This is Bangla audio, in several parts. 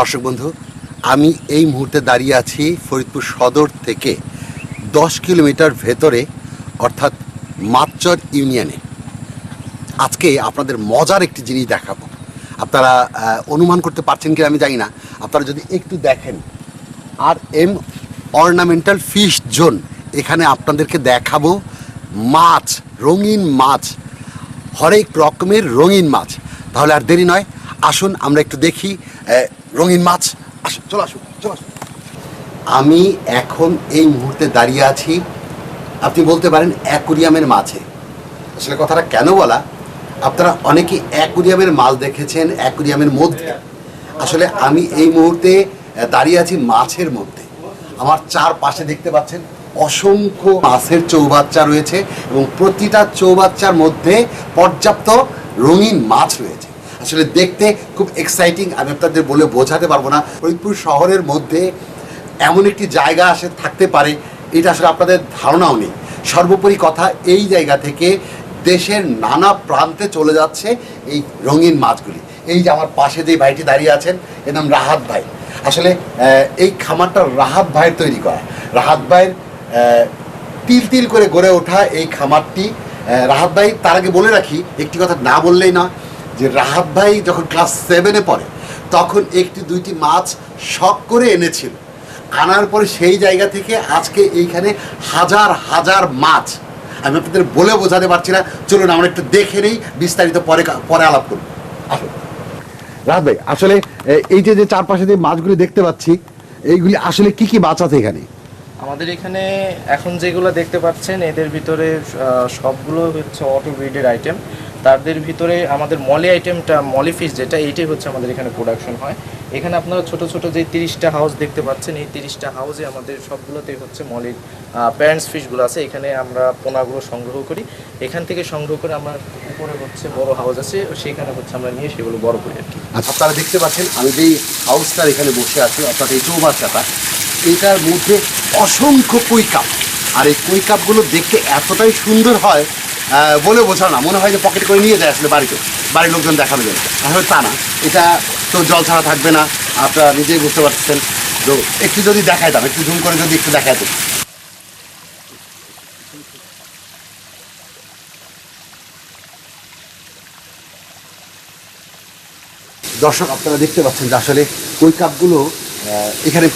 দর্শক বন্ধু, আমি এই মুহূর্তে দাঁড়িয়ে আছি ফরিদপুর সদর থেকে দশ কিলোমিটার ভেতরে, অর্থাৎ মাতচর ইউনিয়নে। আজকে আপনাদের মজার একটি জিনিস দেখাবো। আপনারা অনুমান করতে পারছেন কি আমি জানি না। আপনারা যদি একটু দেখেন, R M ornamental fish zone, এখানে আপনাদেরকে দেখাবো মাছ, রঙিন মাছ, হরেক রকমের রঙিন মাছ। তাহলে আর দেরি নয়, আসুন আমরা একটু দেখি রঙিন মাছ। আসুন চলো আসুন চলো আসুন আমি এখন এই মুহূর্তে দাঁড়িয়ে আছি, আপনি বলতে পারেন অ্যাকুরিয়ামের মাঝে। আসলে কথাটা কেন বলা? আপনারা অনেকে অ্যাকুরিয়ামের মাছ দেখেছেন, অ্যাকুরিয়ামের মধ্যে। আসলে আমি এই মুহূর্তে দাঁড়িয়ে আছি মাছের মধ্যে। আমার চারপাশে দেখতে পাচ্ছেন অসংখ্য মাছের চৌবাচ্চা রয়েছে এবং প্রতিটা চৌবাচ্চার মধ্যে পর্যাপ্ত রঙিন মাছ রয়েছে। আসলে দেখতে খুব এক্সাইটিং আমি আপনাদের বলে বোঝাতে পারব না। ফরিদপুর শহরের মধ্যে এমন একটি জায়গা আসে, থাকতে পারে, এটা আসলে আপনাদের ধারণাও নেই। সর্বোপরি কথা, এই জায়গা থেকে দেশের নানা প্রান্তে চলে যাচ্ছে এই রঙিন মাছগুলি। এই যে আমার পাশে যে ভাইটি দাঁড়িয়ে আছেন, এর নাম রাহাত ভাই। আসলে এই খামারটা রাহাত ভাইয়ের তৈরি করা। রাহাত ভাইয়ের তিল তিল করে গড়ে ওঠা এই খামারটি রাহাত ভাই, তার আগে বলে রাখি, একটি কথা না বললেই না যে রাহাত ভাই যখন ক্লাস সেভেনে পড়ে তখন একটি দুইটি মাছ শখ করে এনেছিল। আনার পরে সেই জায়গা থেকে আজকে এইখানে হাজার হাজার মাছ। আমি আপনাদের বলে বোঝাতে পারছি না। চলুন আমরা একটু দেখে নেই বিস্তারিত পরে পরে আলাপ করব। আসুন। রাহাত ভাই আসলে এই যে যে চারপাশে যে মাছগুলি দেখতে পাচ্ছি এইগুলি আসলে কি কি মাছ আছে এখানে? আমাদের এখানে এখন যেগুলো দেখতে পাচ্ছেন এদের ভিতরে সবগুলো হচ্ছে অটো ব্রিডের আইটেম তাদের ভিতরে আমাদের মলি আইটেমটা, মলি ফিশ যেটা, এইটাই হচ্ছে আমাদের এখানে প্রোডাকশন হয়। এখানে আপনারা ছোট ছোট যে তিরিশটা হাউস দেখতে পাচ্ছেন, এই তিরিশটা হাউসে আমাদের সবগুলোতেই হচ্ছে মলির প্যারেন্টস ফিশগুলো আছে। এখানে আমরা পোনাগুলো সংগ্রহ করি। এখান থেকে সংগ্রহ করে আমরা উপরে হচ্ছে বড় হাউস আছে, সেখানে হচ্ছে আমরা নিয়ে সেগুলো বড় করি আর কি। আচ্ছা আপনারা দেখতে পাচ্ছেন, আমি যেই হাউসটার এখানে বসে আছি, অর্থাৎ এই চৌবাচ্চাটা এটার মধ্যে অসংখ্য কুইকাপ আর এই কুইকাপগুলো দেখতে এতটাই সুন্দর হয় বলে বোঝা না। মনে হয় যে পকেট করে নিয়ে যায় আসলে বাড়িতে। বাড়ির লোকজন দেখানো যায় আসলে তা না। এটা তো জল ছাড়া থাকবে না। আপনারা নিজেই বুঝতে পারছেন তো একটু যদি দেখাই দাম একটু জুম করে যদি একটু দেখাই দিন দর্শক, আপনারা দেখতে পাচ্ছেন যে আসলে কই কাপগুলো এখানে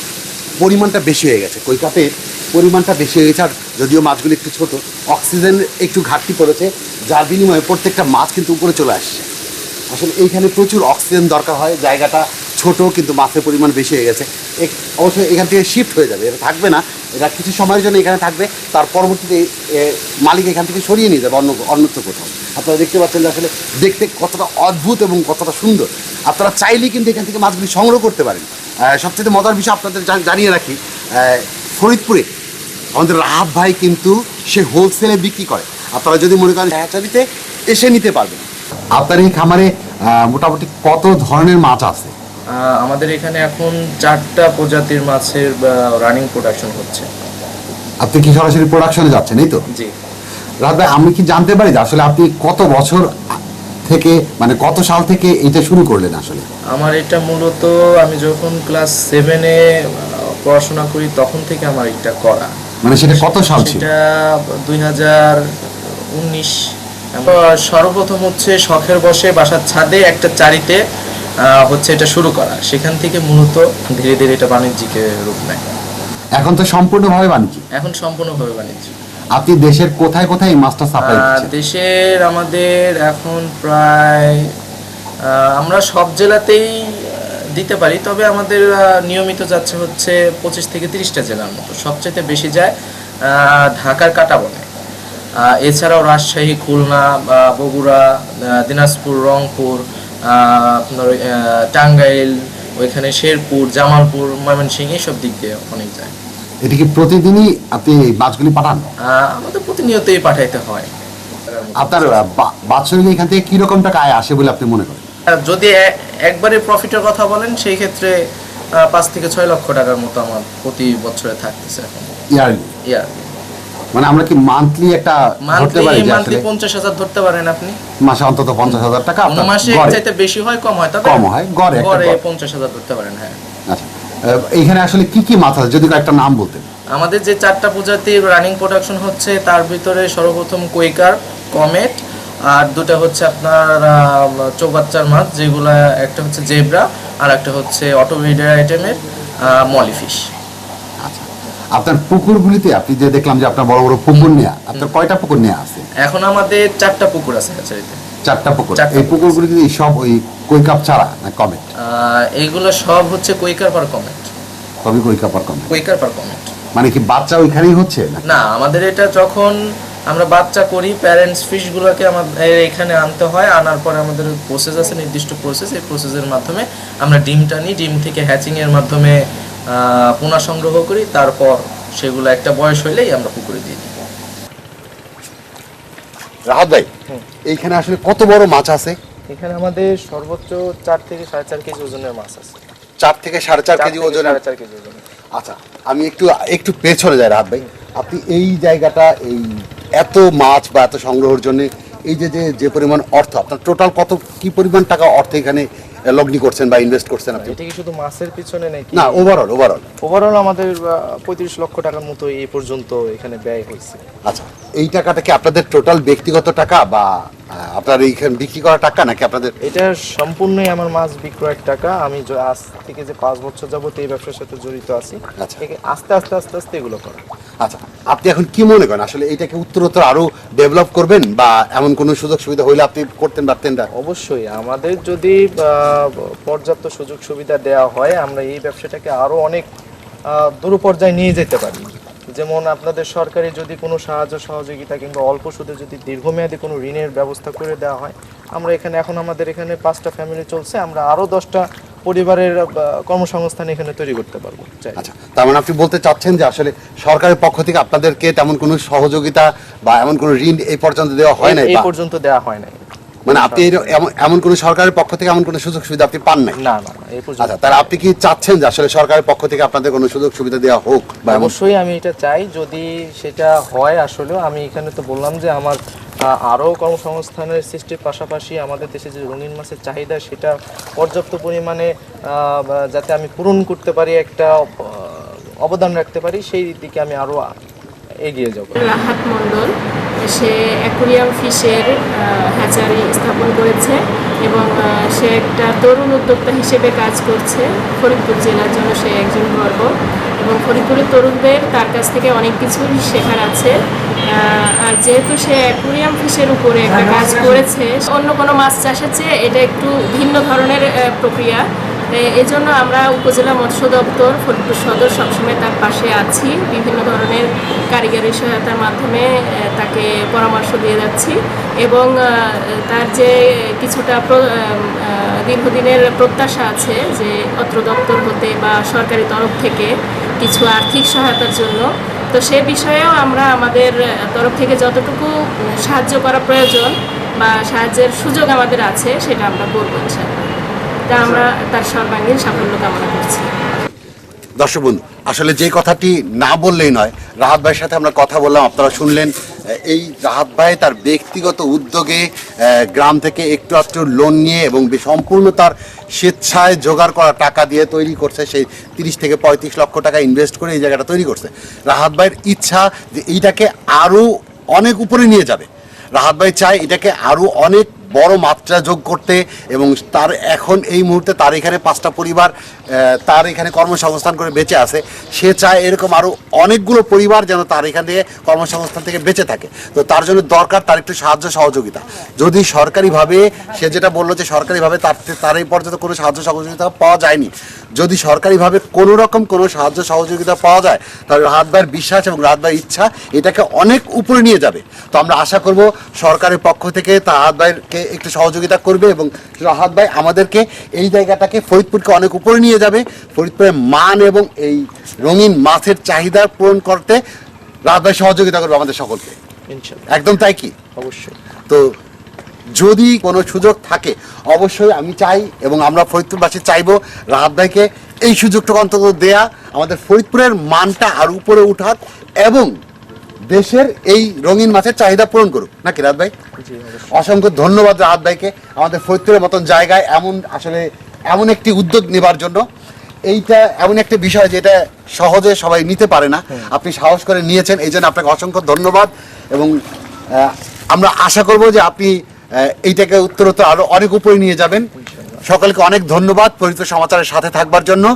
পরিমাণটা বেশি হয়ে গেছে। কই কাপের পরিমাণটা বেশি হয়ে গেছে আর যদিও মাছগুলো একটু ছোট, অক্সিজেন একটু ঘাটতি পড়েছে, যার বিনিময়ে প্রত্যেকটা মাছ কিন্তু উপরে চলে আসছে। আসলে এইখানে প্রচুর অক্সিজেন দরকার হয়, জায়গাটা ছোট, কিন্তু মাছের পরিমাণ বেশি হয়ে গেছে। অবশ্যই এখান থেকে শিফট হয়ে যাবে, এটা থাকবে না। এটা কিছু সময়ের জন্য এখানে থাকবে, তার পরবর্তীতে মালিক এখান থেকে সরিয়ে নিয়ে যাবে অন্য, অন্যত্র কোথাও। আপনারা দেখতে পাচ্ছেন যে আসলে দেখতে কতটা অদ্ভুত এবং কতটা সুন্দর। আপনারা চাইলেই কিন্তু এখান থেকে মাছগুলি সংগ্রহ করতে পারেন। সবচেয়ে মজার বিষয় আপনাদের জানিয়ে রাখি ফরিদপুরে আমাদের রাহাত ভাই কিন্তু সে হোলসেলে বিক্রি করে। আপনারা যদি মনে করেন এসে নিতে পারবেন। আপনার এই খামারে মোটামুটি কত ধরনের মাছ আছে? আমাদের এখানে এখন চারটা প্রজাতির মাছের রানিং প্রোডাকশন হচ্ছে। আপনি কি সরাসরি প্রোডাকশনে যাচ্ছেন এই তো? জি। রাহাত ভাই আমি কি জানতে পারি যে আসলে আপনি কত বছর থেকে মানে কত সাল থেকে এটা শুরু করলেন আসলে? আমার এটা মূলত আমি যখন ক্লাস সেভেনে পড়াশোনা করি তখন থেকে আমার এটা করা। মানে সেটা কত সাল ছিল? সেটা দুই হাজার উনিশ। সর্বপ্রথম হচ্ছে শখের বসে বাসার ছাদে একটা চারিতে হচ্ছে এটা শুরু করা। সেখান থেকে মূলত ধীরে ধীরে এটা বাণিজ্যিকে রূপ নেয়। এখন তো সম্পূর্ণভাবে বাণিজ্যিক। এখন সম্পূর্ণভাবে বাণিজ্য আপনি দেশের কোথায় কোথায় এই মাছটা সাপ্লাই দিচ্ছেন দেশের আমাদের এখন প্রায় আমরা সব জেলাতেই দিতে পারি তবে আমাদের নিয়মিত যাচ্ছে হচ্ছে পঁচিশ থেকে তিরিশটা জেলার মতো। সবচেয়ে বেশি যায় আহ, ঢাকার কাটাবনে। এছাড়াও রাজশাহী খুলনা বগুড়া দিনাজপুর রংপুর আপনার টাঙ্গাইল ওইখানে শেরপুর জামালপুর ময়মনসিংহ এইসব দিক দিয়ে অনেক যায়। এটা কি প্রতিদিনই আপনি এই মাছগুলি পাঠান? আমাদের প্রতিনিয়তই পাঠাইতে হয়। আপনার বাৎসরিক এখান থেকে কি রকম টাকা আয় আসে বলে আপনি মনে করেন? যদি একবারে প্রফিটের কথা বলেন সেই ক্ষেত্রে পাঁচ থেকে ছয় লক্ষ টাকার মতো আমার প্রতি বছরে থাকতেছে এখন। ইয়ারলি ইয়ার মানে আমরা কি মান্থলি একটা ধরতে পারি যে মান্থলি আসলে পঞ্চাশ হাজার ধরতে পারেন আপনি। মাসে অন্তত পঞ্চাশ হাজার টাকা আপনার মাসে চাইতে বেশি হয় কম হয়? তবে কম হয়, গড়ে গড়ে গড়। পঞ্চাশ হাজার ধরতে পারেন হ্যাঁ। আচ্ছা এইখানে আসলে কি কি মাছ আছে? যদি একটা নাম বলতেন। আমাদের যে চারটা প্রজাতির রানিং প্রোডাকশন হচ্ছে তার ভিতরে সর্বপ্রথম কুইকার কমেট আর দুটো হচ্ছে আপনার চৌবাচ্চার মাছ যেগুলো একটা হচ্ছে জেব্রা আর একটা হচ্ছে অটোমেডের আইটেমের মলিফিশ আপনার পুকুরগুলিতে আপনি যে দেখলাম যে আপনার বড় বড় পুকুর নেয়া আপনার কয়টা পুকুর নেয়া আছে? এখন আমাদের চারটা পুকুর আছে চারটা পুকুর। এই পুকুরগুলি কি সব ওই কই কাপ ছাড়া না কমেট? আহ, এইগুলো সব হচ্ছে কুইকার পার কমেট। কই কাপ আর কমেট। কুইকার পার কমেট। মানে কি বাচ্চা ওইখানেই হচ্ছে না? না আমাদের এটা যখন আমরা বাচ্চা করি প্যারেন্টস ফিশগুলোকে আমাদের এখানে আনতে হয় আনার পরে আমাদের প্রসেস আছে নির্দিষ্ট প্রসেস এই প্রসেসের মাধ্যমে আমরা ডিমটা নিই ডিম থেকে হ্যাচিং এর মাধ্যমে পোনা সংগ্রহ করি তারপর সেগুলো একটা বয়স হইলেই আমরা পুকুরে দিয়ে দিই। রাহাত ভাই এইখানে আসলে কত বড় মাছ আছে? এখানে আমাদের সর্বোচ্চ চার থেকে সাড়ে চার কেজি ওজনের মাছ আছে। চার থেকে সাড়ে চার কেজি ওজনের? সাড়ে চার কেজি ওজনের। আচ্ছা আমি একটু একটু পেছনে যাই রাহাত ভাই। আপনি এই জায়গাটা এই এত মাছ বা এত সংগ্রহের জন্য এই যে যে যে পরিমাণ অর্থ আপনার টোটাল কত কি পরিমাণ টাকা অর্থ এখানে লগ্নি করছেন বা ইনভেস্ট করছেন আপনি? এটা কি শুধু মাসের পিছনে নাকি? না ওভারঅল ওভারঅল ওভারঅল আমাদের পঁয়ত্রিশ লক্ষ টাকার মতো এই পর্যন্ত এখানে ব্যয় হয়েছে। আচ্ছা এই টাকাটা কি আপনাদের টোটাল ব্যক্তিগত টাকা বা আপনার এইখানে বিক্রি করা টাকা নাকি আপনাদের? এটা সম্পূর্ণই আমার মাছ বিক্রয়ের টাকা। আমি য- আজ থেকে যে পাঁচ বছর যাবত এই ব্যবসার সাথে জড়িত আছি আচ্ছা। থেকে আস্তে আস্তে আস্তে আস্তে এগুলো করা। আচ্ছা আপনি এখন কি মনে করেন? আসলে এটাকে উত্তরোত্তর আরও ডেভেলপ করবেন বা এমন কোনো সুযোগ সুবিধা হইলে আপনি করতেন পারতেন না? অবশ্যই আমাদের যদি আহ, পর্যাপ্ত সুযোগ সুবিধা দেওয়া হয় আমরা এই ব্যবসাটাকে আরও অনেক আহ, দূর পর্যায়ে নিয়ে যেতে পারি। যেমন আপনাদের সরকারি যদি কোনো সাহায্য সহযোগিতা কিংবা অল্প সুদে যদি দীর্ঘমেয়াদী কোনো ঋণের ব্যবস্থা করে দেওয়া হয় আমরা এখানে এখন আমাদের এখানে পাঁচটা ফ্যামিলি চলছে আমরা আরও দশটা পরিবারের কর্মসংস্থান এখানে তৈরি করতে পারব আচ্ছা তার মানে আপনি বলতে চাচ্ছেন যে আসলে সরকারের পক্ষ থেকে আপনাদেরকে তেমন কোনো সহযোগিতা বা এমন কোনো ঋণ এই পর্যন্ত দেওয়া হয় নাই এই পর্যন্ত দেওয়া হয় নাই। মানে আপনি এমন কোনো সরকারের পক্ষ থেকে এমন কোনো সুযোগ সুবিধা আপনি পান নাই? না না আচ্ছা তাহলে আপনি কি চাচ্ছেন যে আসলে সরকারের পক্ষ থেকে আপনাদের কোনো সুযোগ সুবিধা দেওয়া হোক বা অবশ্যই আমি এটা চাই যদি সেটা হয় আসলেও আমি এখানে তো বললাম যে আমার আরও কর্মসংস্থানের সৃষ্টির পাশাপাশি আমাদের দেশে যে রঙিন মাছের চাহিদা সেটা পর্যাপ্ত পরিমাণে যাতে আমি পূরণ করতে পারি একটা অবদান রাখতে পারি সেই দিকে আমি আরও এগিয়ে যাব। রাহাত মণ্ডল সে অ্যাকুরিয়াম ফিশের হ্যাচারি স্থাপন করেছে এবং সে একটা তরুণ উদ্যোক্তা হিসেবে কাজ করছে। ফরিদপুর জেলার জন্য সে একজন গর্ব এবং ফরিদপুরের তরুণদের তার কাছ থেকে অনেক কিছুই শেখার আছে। আর যেহেতু সে অ্যাকুরিয়াম ফিশের উপরে একটা কাজ করেছে, অন্য কোনো মাছ চাষের চেয়ে এটা একটু ভিন্ন ধরনের প্রক্রিয়া। এজন্য আমরা উপজেলা মৎস্য দপ্তর, ফরিদপুর সদর সবসময় তার পাশে আছি। বিভিন্ন ধরনের কারিগরি সহায়তার মাধ্যমে তাকে পরামর্শ দিয়ে যাচ্ছি এবং তার যে কিছুটা দীর্ঘদিনের প্রত্যাশা আছে যে অত্র দপ্তর হতে বা সরকারি তরফ থেকে কিছু আর্থিক সহায়তার জন্য, তো সে বিষয়েও আমরা আমাদের তরফ থেকে যতটুকু সাহায্য করা প্রয়োজন বা সাহায্যের সুযোগ আমাদের আছে, সেটা আমরা করব ইনশাআল্লাহ। তা আমরা তার সর্বাঙ্গীন সাফল্য কামনা করছি। দর্শক বন্ধু, আসলে যে কথাটি না বললেই নয়, রাহাত ভাইয়ের সাথে আমরা কথা বললাম, আপনারা শুনলেন এই রাহাত ভাই তার ব্যক্তিগত উদ্যোগে গ্রাম থেকে একটু একটু লোন নিয়ে এবং সম্পূর্ণ তার স্বেচ্ছায় জোগাড় করা টাকা দিয়ে তৈরি করছে সেই তিরিশ থেকে পঁয়ত্রিশ লক্ষ টাকা ইনভেস্ট করে এই জায়গাটা তৈরি করছে। রাহাত ভাইয়ের ইচ্ছা যে এইটাকে আরও অনেক উপরে নিয়ে যাবে। রাহাত ভাই চায় এটাকে আরও অনেক বড় মাত্রা যোগ করতে এবং তার এখন এই মুহূর্তে তার এখানে পাঁচটা পরিবার তার এখানে কর্মসংস্থান করে বেঁচে আছে। সে চায় এরকম আরও অনেকগুলো পরিবার যেন তার এখান থেকে কর্মসংস্থান থেকে বেঁচে থাকে। তো তার জন্য দরকার তার একটু সাহায্য সহযোগিতা। যদি সরকারিভাবে, সে যেটা বলল যে সরকারিভাবে তার তার এই পর্যন্ত কোনো সাহায্য সহযোগিতা পাওয়া যায়নি। যদি সরকারিভাবে কোনো রকম কোনো সাহায্য সহযোগিতা পাওয়া যায়, তাহলে ভাইয়ের বিশ্বাস এবং ভাইয়ের ইচ্ছা এটাকে অনেক উপরে নিয়ে যাবে। তো আমরা আশা করব সরকারের পক্ষ থেকে রাহাত ভাইকে একটু সহযোগিতা করবে এবং রাহাত ভাই আমাদেরকে এই জায়গাটাকে ফরিদপুরকে অনেক উপরে নিয়ে যাবে। ফরিদপুরের মান এবং এই রঙিন মাছের চাহিদা পূরণ করতে রাহাত ভাই সহযোগিতা করবে আমাদের সকলকে। একদম তাই কি? অবশ্যই। তো যদি কোনো সুযোগ থাকে অবশ্যই আমি চাই এবং আমরা ফরিদপুরবাসী চাইব রাহাত ভাইকে এই সুযোগটা অন্তত দেয়া আমাদের ফরিদপুরের মানটা আর উপরে উঠাক এবং দেশের এই রঙিন মাছের চাহিদা পূরণ করুক। নাকি রাত ভাই? অসংখ্য ধন্যবাদ রাহাত ভাইকে। আমাদের ফরিদপুরের মতন জায়গায় এমন আসলে এমন একটি উদ্যোগ নেবার জন্য। এইটা এমন একটা বিষয় যেটা সহজে সবাই নিতে পারে না। আপনি সাহস করে নিয়েছেন এই জন্য আপনাকে অসংখ্য ধন্যবাদ। এবং আমরা আশা করব যে আপনি এইটাকে উত্তরোত্তর আরও অনেক উপরে নিয়ে যাবেন। সকলকে অনেক ধন্যবাদ পরিচিত সমাচারের সাথে থাকবার জন্য।